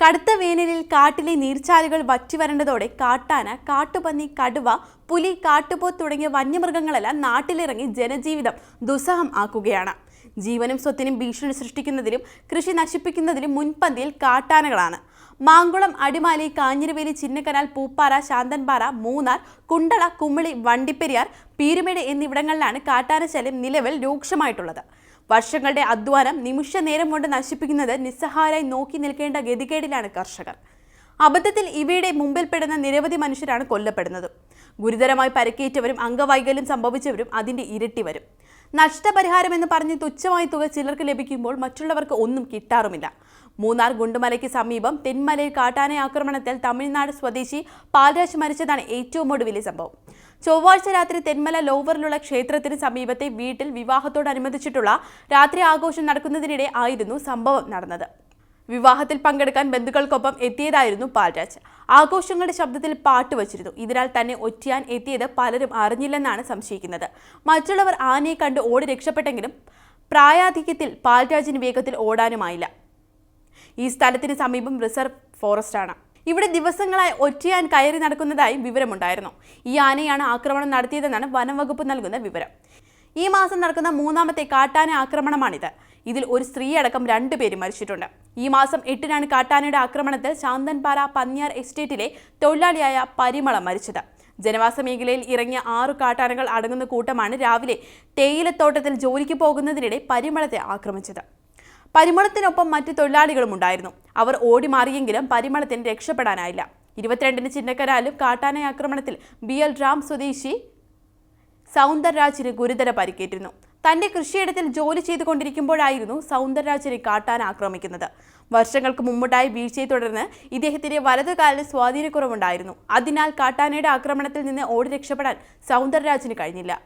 കടുത്ത വേനലിൽ കാട്ടിലെ നീർച്ചാലുകൾ വറ്റിവരണ്ടതോടെ കാട്ടാന കാട്ടുപന്നി കടുവ പുലി കാട്ടുപോത്ത് തുടങ്ങിയ വന്യമൃഗങ്ങളെല്ലാം നാട്ടിലിറങ്ങി ജനജീവിതം ദുസ്സഹം ആക്കുകയാണ്. ജീവനും സ്വത്തിനും ഭീഷണി സൃഷ്ടിക്കുന്നതിലും കൃഷി നശിപ്പിക്കുന്നതിലും മുൻപന്തിയിൽ കാട്ടാനകളാണ്. മാങ്കുളം അടിമാലി കാഞ്ഞിരവേലി ചിന്നക്കനാൽ പൂപ്പാറ ശാന്തൻപാറ മൂന്നാർ കുണ്ടള കുമിളി വണ്ടിപ്പെരിയാർ പീരുമേട് എന്നിവിടങ്ങളിലാണ് കാട്ടാനശല്യം നിലവിൽ രൂക്ഷമായിട്ടുള്ളത്. വർഷങ്ങളുടെ അധ്വാനം നിമിഷ നേരം കൊണ്ട് നശിപ്പിക്കുന്നത് നിസ്സഹാരായി നോക്കി നിൽക്കേണ്ട ഗതികേടിലാണ് കർഷകർ. അബദ്ധത്തിൽ ഇവയുടെ മുമ്പിൽപ്പെടുന്ന നിരവധി മനുഷ്യരാണ് കൊല്ലപ്പെടുന്നത്. ഗുരുതരമായി പരിക്കേറ്റവരും അംഗവൈകല്യം സംഭവിച്ചവരും അതിന്റെ ഇരട്ടി വരും. നഷ്ടപരിഹാരം എന്ന് പറഞ്ഞ് തുച്ഛമായ തുക ചിലർക്ക് ലഭിക്കുമ്പോൾ മറ്റുള്ളവർക്ക് ഒന്നും കിട്ടാറുമില്ല. മൂന്നാർ ഗുണ്ടുമലയ്ക്ക് സമീപം തെന്മലയിൽ കാട്ടാന ആക്രമണത്തിൽ തമിഴ്നാട് സ്വദേശി പാൽരാജ് മരിച്ചതാണ് ഏറ്റവും ഒടുവിലെ സംഭവം. ചൊവ്വാഴ്ച രാത്രി തെന്മല ലോവറിലുള്ള ക്ഷേത്രത്തിന് സമീപത്തെ വീട്ടിൽ വിവാഹത്തോടനുബന്ധിച്ചിട്ടുള്ള രാത്രി ആഘോഷം നടക്കുന്നതിനിടെ ആയിരുന്നു സംഭവം നടന്നത്. വിവാഹത്തിൽ പങ്കെടുക്കാൻ ബന്ധുക്കൾക്കൊപ്പം എത്തിയതായിരുന്നു പാൽരാജ്. ആഘോഷങ്ങളുടെ ശബ്ദത്തിൽ പാട്ട് വച്ചിരുന്നു. ഇതിനാൽ തന്നെ ഒറ്റയാൻ എത്തിയത് പലരും അറിഞ്ഞില്ലെന്നാണ് സംശയിക്കുന്നത്. മറ്റുള്ളവർ ആനയെ കണ്ട് ഓടി രക്ഷപ്പെട്ടെങ്കിലും പ്രായാധിക്യത്തിൽ പാൽരാജിന് വേഗത്തിൽ ഓടാനുമായില്ല. ഈ സ്ഥലത്തിന് സമീപം റിസർവ് ഫോറസ്റ്റ് ആണ് ഇവിടെ ദിവസങ്ങളായി ഒറ്റയാൻ കയറി നടക്കുന്നതായി വിവരമുണ്ടായിരുന്നു. ഈ ആനയാണ് ആക്രമണം നടത്തിയതെന്നാണ് വനംവകുപ്പ് നൽകുന്ന വിവരം. ഈ മാസം നടക്കുന്ന മൂന്നാമത്തെ കാട്ടാന ആക്രമണമാണിത്. ഇതിൽ ഒരു സ്ത്രീ അടക്കം രണ്ടുപേരും മരിച്ചിട്ടുണ്ട്. ഈ മാസം എട്ടിനാണ് കാട്ടാനയുടെ ആക്രമണത്തിൽ ശാന്തൻപാറ പന്നിയാർ എസ്റ്റേറ്റിലെ തൊഴിലാളിയായ പരിമള മരിച്ചത്. ജനവാസ മേഖലയിൽ ഇറങ്ങിയ ആറു കാട്ടാനകൾ അടങ്ങുന്ന കൂട്ടമാണ് രാവിലെ തേയിലത്തോട്ടത്തിൽ ജോലിക്ക് പോകുന്നതിനിടെ പരിമളത്തെ ആക്രമിച്ചത്. പരിമളത്തിനൊപ്പം മറ്റ് തൊഴിലാളികളും ഉണ്ടായിരുന്നു. അവർ ഓടി മാറിയെങ്കിലും പരിമളത്തിന് രക്ഷപ്പെടാനായില്ല. ഇരുപത്തിരണ്ടിന് ചിന്നക്കനാലും കാട്ടാന ആക്രമണത്തിൽ ബി എൽ റാം സ്വദേശി സൗന്ദർരാജിന് ഗുരുതര പരിക്കേറ്റിരുന്നു. തന്റെ കൃഷിയിടത്തിൽ ജോലി ചെയ്തുകൊണ്ടിരിക്കുമ്പോഴായിരുന്നു സൗന്ദർരാജിനെ കാട്ടാൻ ആക്രമിക്കുന്നത്. വർഷങ്ങൾക്ക് മുമ്പുണ്ടായ വീഴ്ചയെ തുടർന്ന് ഇദ്ദേഹത്തിന്റെ വലതുകാലിന് സ്വാധീനക്കുറവുണ്ടായിരുന്നു. അതിനാൽ കാട്ടാനയുടെ ആക്രമണത്തിൽ നിന്ന് ഓടി രക്ഷപ്പെടാൻ സൗന്ദർരാജിന് കഴിഞ്ഞില്ല.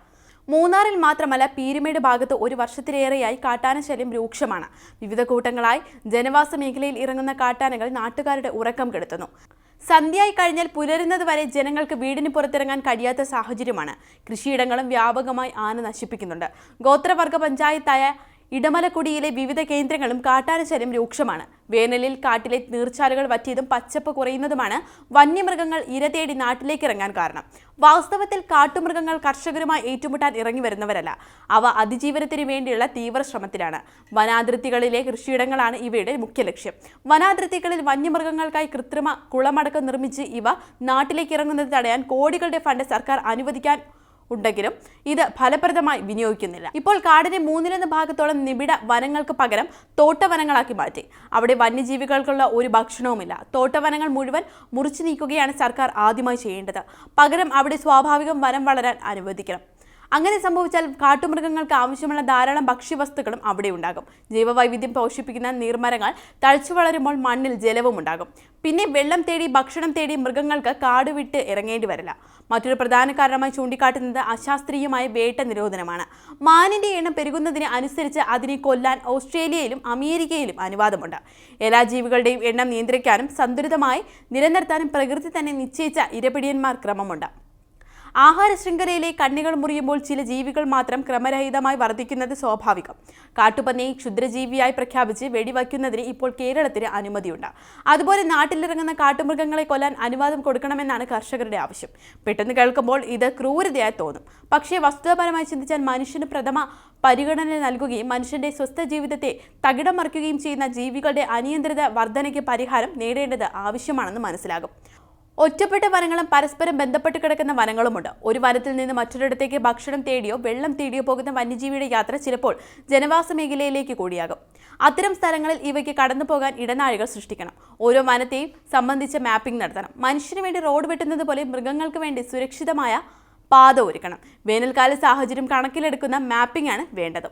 മൂന്നാറിൽ മാത്രമല്ല പീരുമേട് ഭാഗത്ത് ഒരു വർഷത്തിലേറെയായി കാട്ടാന ശല്യം രൂക്ഷമാണ്. വിവിധ കൂട്ടങ്ങളായി ജനവാസ മേഖലയിൽ ഇറങ്ങുന്ന കാട്ടാനകൾ നാട്ടുകാരുടെ ഉറക്കം കെടുത്തുന്നു. സന്ധ്യയായി കഴിഞ്ഞാൽ പുലരുന്നത് വരെ ജനങ്ങൾക്ക് വീടിന് പുറത്തിറങ്ങാൻ കഴിയാത്ത സാഹചര്യമാണ്. കൃഷിയിടങ്ങളും വ്യാപകമായി ആന നശിപ്പിക്കുന്നുണ്ട്. ഗോത്രവർഗ പഞ്ചായത്തായ ഇടമലക്കുടിയിലെ വിവിധ കേന്ദ്രങ്ങളും കാട്ടാനശല്യം രൂക്ഷമാണ്. വേനലിൽ കാട്ടിലെ നീർച്ചാലുകൾ വറ്റിയതും പച്ചപ്പ് കുറയുന്നതുമാണ് വന്യമൃഗങ്ങൾ ഇരതേടി നാട്ടിലേക്ക് ഇറങ്ങാൻ കാരണം. വാസ്തവത്തിൽ കാട്ടുമൃഗങ്ങൾ കർഷകരുമായി ഏറ്റുമുട്ടാൻ ഇറങ്ങി വരുന്നവരല്ല. അവ അതിജീവനത്തിനു വേണ്ടിയുള്ള തീവ്ര ശ്രമത്തിലാണ്. വനാതിർത്തികളിലെ കൃഷിയിടങ്ങളാണ് ഇവയുടെ മുഖ്യ ലക്ഷ്യം. വനാതിർത്തികളിൽ വന്യമൃഗങ്ങൾക്കായി കൃത്രിമ കുളമടക്കം നിർമ്മിച്ച് ഇവ നാട്ടിലേക്ക് ഇറങ്ങുന്നത് തടയാൻ കോടികളുടെ ഫണ്ട് സർക്കാർ അനുവദിക്കാൻ ഉണ്ടെങ്കിലും ഇത് ഫലപ്രദമായി വിനിയോഗിക്കുന്നില്ല. ഇപ്പോൾ കാടിന്റെ മൂന്നിലൊന്ന് ഭാഗത്തോളം നിബിഡ വനങ്ങൾക്ക് പകരം തോട്ടവനങ്ങളാക്കി മാറ്റി. അവിടെ വന്യജീവികൾക്കുള്ള ഒരു ഭക്ഷണവുമില്ല. തോട്ടവനങ്ങൾ മുഴുവൻ മുറിച്ചു നീക്കുകയാണ് സർക്കാർ ആദ്യമായി ചെയ്യേണ്ടത്. പകരം അവിടെ സ്വാഭാവികം വനം വളരാൻ അനുവദിക്കണം. അങ്ങനെ സംഭവിച്ചാൽ കാട്ടുമൃഗങ്ങൾക്ക് ആവശ്യമുള്ള ധാരാളം ഭക്ഷ്യവസ്തുക്കളും അവിടെ ഉണ്ടാകും. ജൈവവൈവിധ്യം പോഷിപ്പിക്കുന്ന നീർമരങ്ങൾ തഴച്ചു വളരുമ്പോൾ മണ്ണിൽ ജലവും ഉണ്ടാകും. പിന്നെ വെള്ളം തേടി ഭക്ഷണം തേടി മൃഗങ്ങൾക്ക് കാട് വിട്ട് ഇറങ്ങേണ്ടി വരില്ല. മറ്റൊരു പ്രധാന കാരണമായി ചൂണ്ടിക്കാട്ടുന്നത് അശാസ്ത്രീയമായ വേട്ട നിരോധനമാണ്. മാനിന്റെ എണ്ണം പെരുകുന്നതിന് അനുസരിച്ച് അതിനെ കൊല്ലാൻ ഓസ്ട്രേലിയയിലും അമേരിക്കയിലും അനുവാദമുണ്ട്. എല്ലാ ജീവികളുടെയും എണ്ണം നിയന്ത്രിക്കാനും സന്തുലിതമായി നിലനിർത്താനും പ്രകൃതി തന്നെ നിശ്ചയിച്ച ഇരപിടിയന്മാർ ക്രമമുണ്ട്. ആഹാര ശൃംഖലയിലെ കണ്ണികൾ മുറിയുമ്പോൾ ചില ജീവികൾ മാത്രം ക്രമരഹിതമായി വർദ്ധിക്കുന്നത് സ്വാഭാവികം. കാട്ടുപന്നിയെ ക്ഷുദ്രജീവിയായി പ്രഖ്യാപിച്ച് വെടിവയ്ക്കുന്നതിന് ഇപ്പോൾ കേരളത്തിന് അനുമതിയുണ്ട്. അതുപോലെ നാട്ടിലിറങ്ങുന്ന കാട്ടുമൃഗങ്ങളെ കൊല്ലാൻ അനുവാദം കൊടുക്കണമെന്നാണ് കർഷകരുടെ ആവശ്യം. പെട്ടെന്ന് കേൾക്കുമ്പോൾ ഇത് ക്രൂരതയായി തോന്നും. പക്ഷേ വസ്തുതാപരമായി ചിന്തിച്ചാൽ മനുഷ്യന് പ്രഥമ പരിഗണന നൽകുകയും മനുഷ്യന്റെ സ്വസ്ഥ ജീവിതത്തെ തകിടം മറിക്കുകയും ചെയ്യുന്ന ജീവികളുടെ അനിയന്ത്രിത വർധനയ്ക്ക് പരിഹാരം നേടേണ്ടത് ആവശ്യമാണെന്ന് മനസ്സിലാകും. ഒറ്റപ്പെട്ട വനങ്ങളും പരസ്പരം ബന്ധപ്പെട്ട് കിടക്കുന്ന വനങ്ങളുമുണ്ട്. ഒരു വനത്തിൽ നിന്ന് മറ്റൊരിടത്തേക്ക് ഭക്ഷണം തേടിയോ വെള്ളം തേടിയോ പോകുന്ന വന്യജീവിയുടെ യാത്ര ചിലപ്പോൾ ജനവാസ മേഖലയിലേക്ക് കൂടിയാകും. അത്തരം സ്ഥലങ്ങളിൽ ഇവയ്ക്ക് കടന്നു പോകാൻ ഇടനാഴികൾ സൃഷ്ടിക്കണം. ഓരോ വനത്തെയും സംബന്ധിച്ച മാപ്പിംഗ് നടത്തണം. മനുഷ്യന് വേണ്ടി റോഡ് വെട്ടുന്നത് പോലെ മൃഗങ്ങൾക്ക് വേണ്ടി സുരക്ഷിതമായ പാത ഒരുക്കണം. വേനൽക്കാല സാഹചര്യം കണക്കിലെടുക്കുന്ന മാപ്പിംഗ് ആണ് വേണ്ടത്.